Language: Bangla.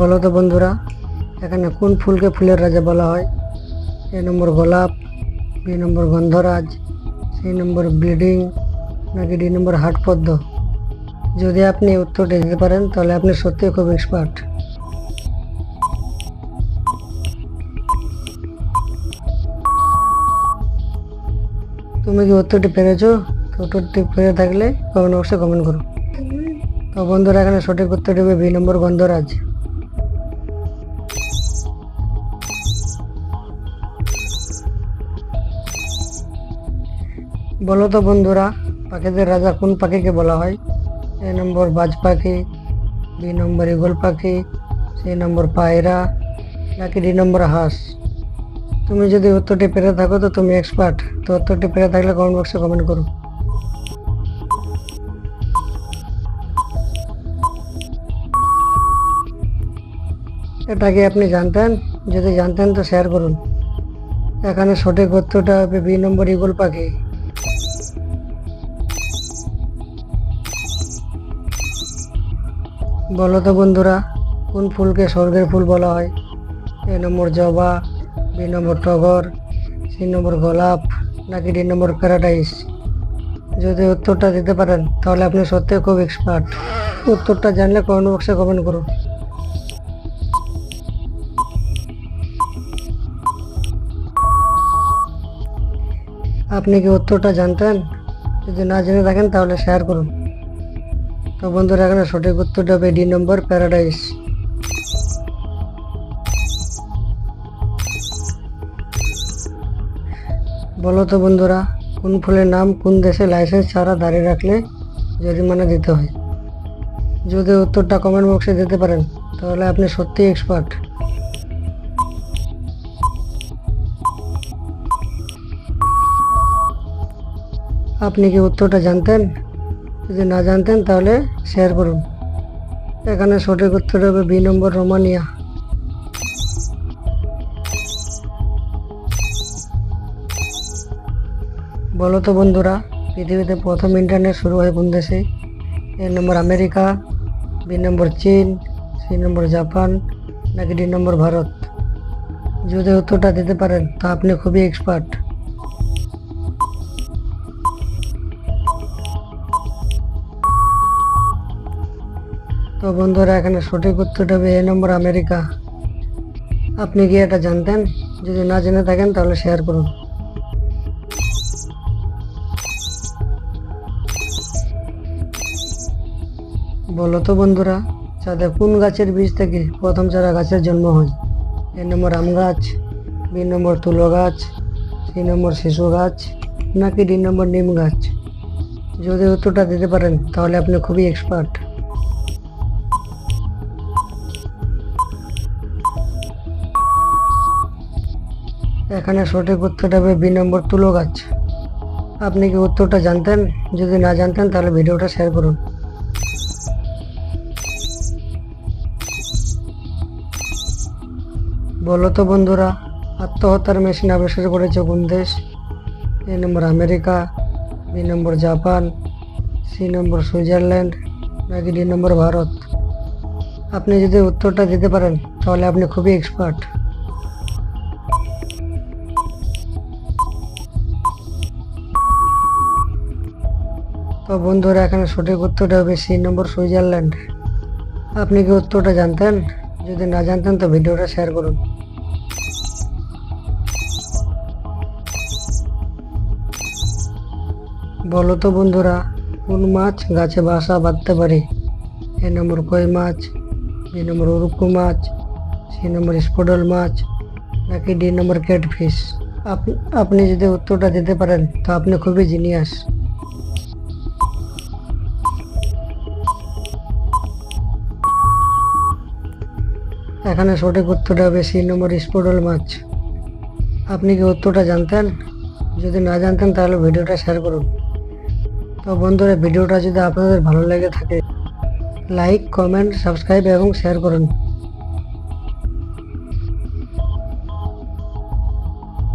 বলো তো বন্ধুরা, এখানে কোন ফুলকে ফুলের রাজা বলা হয়? এ নম্বর গোলাপ, বি নম্বর গন্ধরাজ, সি নম্বর ব্লিডিং, নাকি ডি নম্বর হাট পদ্ম? যদি আপনি উত্তরটি দিতে পারেন, তাহলে আপনি সত্যিই খুব এক্সপার্ট তুমি কি উত্তরটি পেরেছ? উত্তরটি পেরে থাকলে কমেন্ট বক্সে কমেন্ট করো। তো বন্ধুরা, এখানে সঠিক উত্তরটি হবে বি নম্বর গন্ধরাজ। বলো তো বন্ধুরা, পাখিদের রাজা কোন পাখিকে বলা হয়? এ নম্বর বাজ পাখি, বি নম্বর ইগল পাখি, সি নম্বর পায়রা, নাকি ডি নম্বর হাঁস? তুমি যদি উত্তরটি পেরে থাকো তো তুমি এক্সপার্ট তো উত্তরটি পেরে থাকলে কমেন্ট বক্সে কমেন্ট করো। এটা কি আপনি জানতেন? যদি জানতেন তো শেয়ার করুন। এখানে সঠিক উত্তরটা হবে বি নম্বর ইগল পাখি। বলো তো বন্ধুরা, কোন ফুলকে স্বর্গের ফুল বলা হয়? এ নম্বর জবা, বি নম্বর টগর তিন নম্বর গোলাপ, নাকি ডি নম্বর প্যারাডাইস? যদি উত্তরটা দিতে পারেন, তাহলে আপনি সত্যি খুব এক্সপার্ট উত্তরটা জানলে কমেন্ট বক্সে কমেন্ট করুন। আপনি কি উত্তরটা জানতেন? যদি না জেনে থাকেন, তাহলে শেয়ার করুন। তো বন্ধুরা, এখানে সঠিক উত্তরটা হবে ডি নম্বর, প্যারাডাইস। বলো তো বন্ধুরা, কোন ফুলের নাম, কোন দেশে লাইসেন্স ছাড়া দাঁড়িয়ে রাখলে জরিমানা দিতে হয়? যদি উত্তরটা কমেন্ট বক্সে দিতে পারেন, তাহলে আপনি সত্যিই এক্সপার্ট আপনি কি উত্তরটা জানতেন? যদি না জানতেন তাহলে শেয়ার করুন। এখানে সঠিক উত্তর হবে বি নম্বর রোমানিয়া। বলো তো বন্ধুরা, পৃথিবীতে প্রথম ইন্টারনেট শুরু হয় কোন দেশে? এ নম্বর আমেরিকা, বি নম্বর চীন, সি নম্বর জাপান, নাকি ডি নম্বর ভারত? যদি উত্তরটা দিতে পারেন, তা আপনি খুবই এক্সপার্ট তো বন্ধুরা, এখানে সঠিক উত্তরটা হবে এ নম্বর আমেরিকা। আপনি কি এটা জানতেন, যদি না জেনে থাকেন তাহলে শেয়ার করুন। বলো তো বন্ধুরা, চাঁদে কোন গাছের বীজ থেকে প্রথম চারা গাছের জন্ম হয়? এ নম্বর আম গাছ, বি নম্বর তুলো গাছ, সি নম্বর শিশু গাছ, নাকি ডি নম্বর নিম গাছ? যদি উত্তরটা দিতে পারেন, তাহলে আপনি খুবই এক্সপার্ট এখানে সঠিক উত্তরটা হবে বি নম্বর তুলো গাছ। আপনি কি উত্তরটা জানতেন? যদি না জানতেন, তাহলে ভিডিওটা শেয়ার করুন। বলো তো বন্ধুরা, আত্মহত্যার মেশিন আবিষ্কার করেছে কোন দেশ? A number America, B number Japan, C number Switzerland, নাকি ডি নম্বর ভারত? আপনি যদি উত্তরটা দিতে পারেন, তাহলে আপনি খুবই এক্সপার্ট। তো বন্ধুরা, এখানে সঠিক উত্তরটা হবে সি নম্বর সুইজারল্যান্ড। আপনি কি উত্তরটা জানতেন? যদি না জানতেন, তো ভিডিওটা শেয়ার করুন। বলো তো বন্ধুরা, কোন মাছ গাছে বাসা বাঁধতে পারে? এ নম্বর কই মাছ? বি নম্বর উরুকু মাছ? সি নম্বর স্পোডল মাছ? নাকি ডি নম্বর ক্যাটফিশ? আপনি আপনি যদি উত্তরটা দিতে পারেন, তো আপনি খুবই জিনিয়াস। এখানে সঠিক উত্তরটা বেশি নম্বর স্পোডল মাছ। আপনি কি উত্তরটা জানতেন? যদি না জানতেন তাহলে ভিডিওটা শেয়ার করুন। তো বন্ধুরা, ভিডিওটা যদি আপনাদের ভালো লেগে থাকে, লাইক, কমেন্ট, সাবস্ক্রাইব এবং শেয়ার করুন।